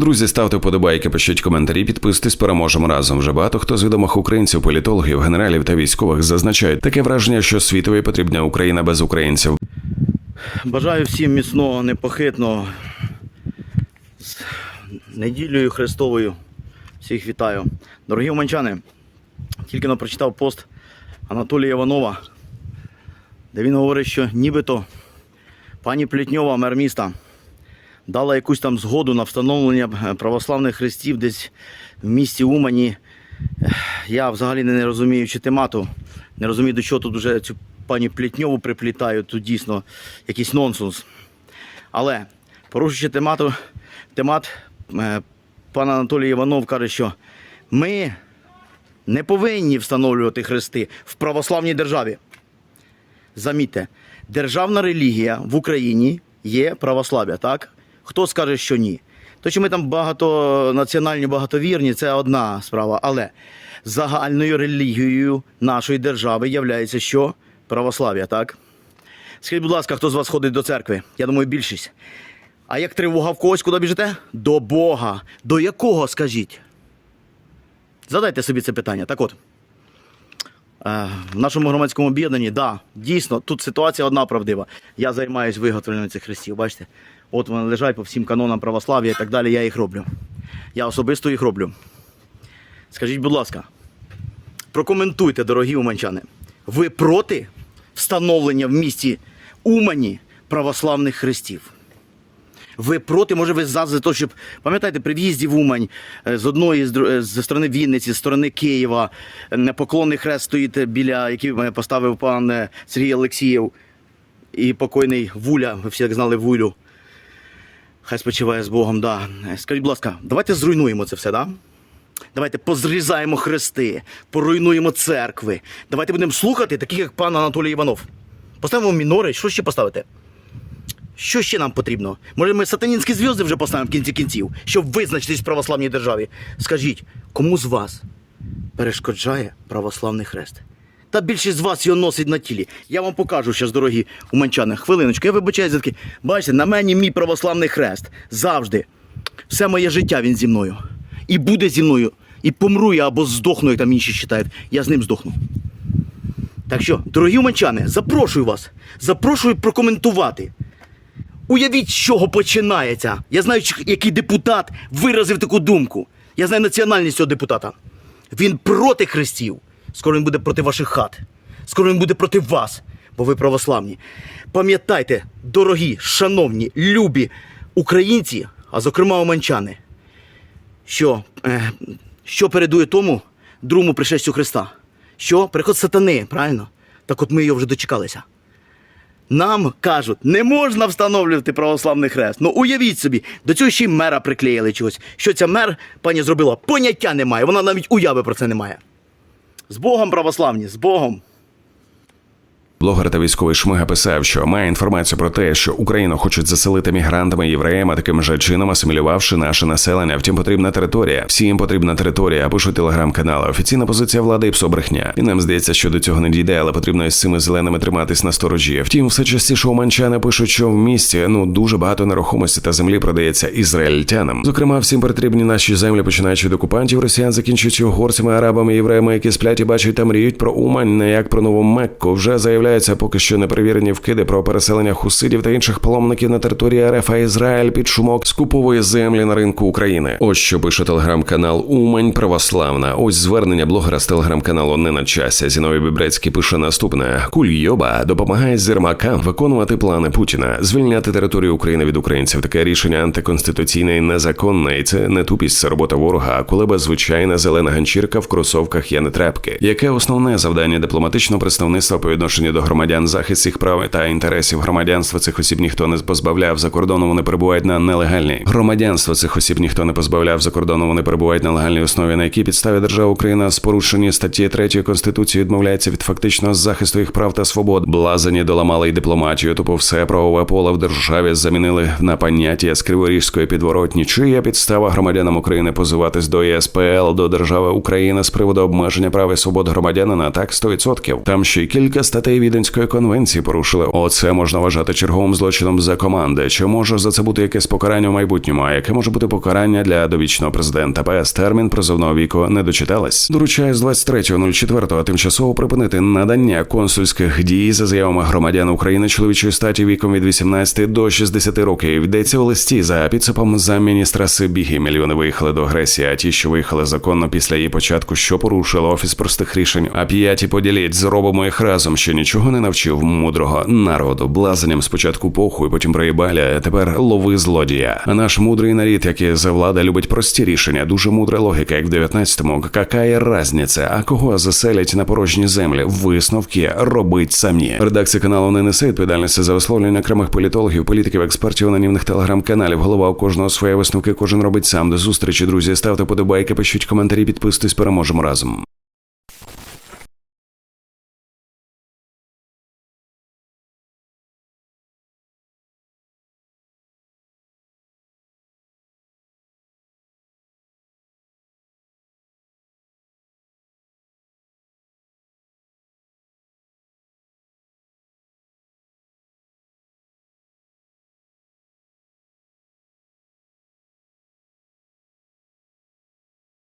Друзі, ставте вподобайки, пишіть коментарі, підписуйтесь, переможемо разом. Вже багато хто з відомих українців, політологів, генералів та військових зазначають таке враження, що світові потрібна Україна без українців. Бажаю всім міцного, непохитного. З неділею Христовою. Всіх вітаю. Дорогі уманчани, тільки но прочитав пост Анатолія Іванова, де він говорить, що нібито пані Плітньова, мер міста, дала якусь там згоду на встановлення е, православних хрестів десь в місті Умані. Я взагалі не розумію чи темату, не розумію, до чого тут уже цю пані Плітньову приплітають, тут дійсно якийсь нонсенс. Але порушуючи темату, темат, е, пан Анатолій Іванов каже, що ми не повинні встановлювати хрести в православній державі. Замітьте, державна релігія в Україні є православ'я, так? Хто скаже, що ні? То, що ми там багатонаціональні, багатовірні, це одна справа. Але загальною релігією нашої держави є що? Православ'я, так? Скажіть, будь ласка, хто з вас ходить до церкви? Я думаю, більшість. А як тривога в когось, куди біжите? До Бога. До якого скажіть? Задайте собі це питання. Так от. Е, В нашому громадському об'єднанні, да, дійсно, тут ситуація одна правдива. Я займаюся виготовленням цих хрестів. Бачите? От вони лежать по всім канонам православ'я і так далі, я їх роблю. Я особисто їх роблю. Скажіть, будь ласка, прокоментуйте, дорогі уманчани. Ви проти встановлення в місті Умані православних хрестів? Ви проти, може, ви за, за те, щоб пам'ятаєте, при в'їзді в Умань е, з одної з, е, сторони Вінниці, з сторони Києва, е, непоклонний хрест стоїть біля який поставив пан Сергій Олексієв і покойний Вуля. Ви всі як знали Вулю. Хай спочиває з Богом, да. Скажіть, будь ласка, давайте зруйнуємо це все, да? Давайте позрізаємо хрести, поруйнуємо церкви. Давайте будемо слухати таких, як пан Анатолій Іванов. Поставимо мінори, що ще поставити? Що ще нам потрібно? Може, ми сатанінські зв'язки вже поставимо в кінці кінців, щоб визначитись в православній державі. Скажіть, кому з вас перешкоджає православний хрест? Та більшість з вас його носить на тілі. Я вам покажу зараз, дорогі уманчани. Хвилиночку, я вибачаюся за таки. Бачите, на мені мій православний хрест. Завжди. Все моє життя він зі мною. І буде зі мною. І помру я або здохну, як там інші вважають. Я з ним здохну. Так що, дорогі уманчани, запрошую вас. Запрошую прокоментувати. Уявіть, з чого починається. Я знаю, який депутат виразив таку думку. Я знаю національність цього депутата. Він проти хрестів. Скоро він буде проти ваших хат. Скоро він буде проти вас, бо ви православні. Пам'ятайте, дорогі, шановні, любі українці, а зокрема оманчани, що, е, що передує тому другому пришестю Христа? Що? Приход сатани, правильно? Так от ми його вже дочекалися. Нам кажуть, не можна встановлювати православний хрест. Ну уявіть собі, до цього ще й мера приклеїли чогось. Що ця мер пані зробила? Поняття немає. Вона навіть уяви про це не має. З Богом, православні, з Богом. Блогер та військовий Шмига писав, що має інформацію про те, що Україну хочуть заселити мігрантами євреями, таким же чином асимілювавши наше населення. Втім, потрібна територія. Всім потрібна територія. Пишу телеграм-канали. Офіційна позиція влади і псо-брехня. І нам здається, що до цього не дійде, але потрібно із цими зеленими триматись на сторожі. Втім, все частіше уманчани пишуть, що в місті ну дуже багато нерухомості та землі продається ізраїльтянам. Зокрема, всім потрібні наші землі, починаючи від окупантів, росіян, закінчуючи угорцями, арабами, євреями, які сплять і бачать та мріють про Умань, не як про нову Мекку. Вже заявляється поки що неперевірені вкиди про переселення хусидів та інших паломників на території РФ, а Ізраїль під шумок скуповує землі на ринку України. Ось що пише телеграм-канал Умань Православна. Ось звернення блогера з телеграм-каналу не на часі. Зіновій Бібрецький пише наступне: Кульйоба допомагає зермакам виконувати плани Путіна, звільняти територію України від українців. Таке рішення антиконституційне і незаконне, і це не тупість, це робота ворога, а коли звичайна зелена ганчірка в кросовках є не трепки. Яке основне завдання дипломатичного представництва по відношенню до громадян захист їх прав та інтересів громадянства цих осіб ніхто не позбавляв за кордоном. Вони перебувають на нелегальній громадянство цих осіб ніхто не позбавляв за кордоном. Вони перебувають на легальній основі, на якій підставі держава Україна з порушенні статті 3 конституції відмовляється від фактичного захисту їх прав та свобод. Блазані доламали й дипломатію. Тупо все правове поле в державі замінили на поняття з криворізької підворотні. Чи є підстава громадянам України позиватись до ЄСПЛ до держави Україна з приводу обмеження прав і свобод громадянина? Так 100%. Там ще й кілька статей Віденської конвенції порушили. Оце можна вважати черговим злочином за команди. Чи може за це бути якесь покарання в майбутньому? А яке може бути покарання для довічного президента? ПС термін призовного віку не дочиталась. Доручає з 23.04 тимчасово припинити надання консульських дій за заявами громадян України чоловічої статі віком від 18 до 60 років. Йдеться у листі за підсипом замміністра Сибіги. Мільйони виїхали до агресії, а ті, що виїхали законно після її початку, що порушило офіс простих рішень. А п'яті поділіть, зробимо їх разом, що нічого не навчив мудрого народу. Блазенням спочатку похуй, потім проїбаля. Тепер лови злодія. А наш мудрий нарід, який за влада любить прості рішення, дуже мудра логіка, як в 19-му. Какая разниця? А кого заселять на порожні землі? Висновки робить самі. Редакція каналу не несе відповідальності за висловлення окремих політологів, політиків, експертів, анонімних телеграм-каналів. Голова у кожного своє висновки, кожен робить сам. До зустрічі, друзі. Ставте подобайки, пишіть коментарі, підписуйтесь, переможемо разом.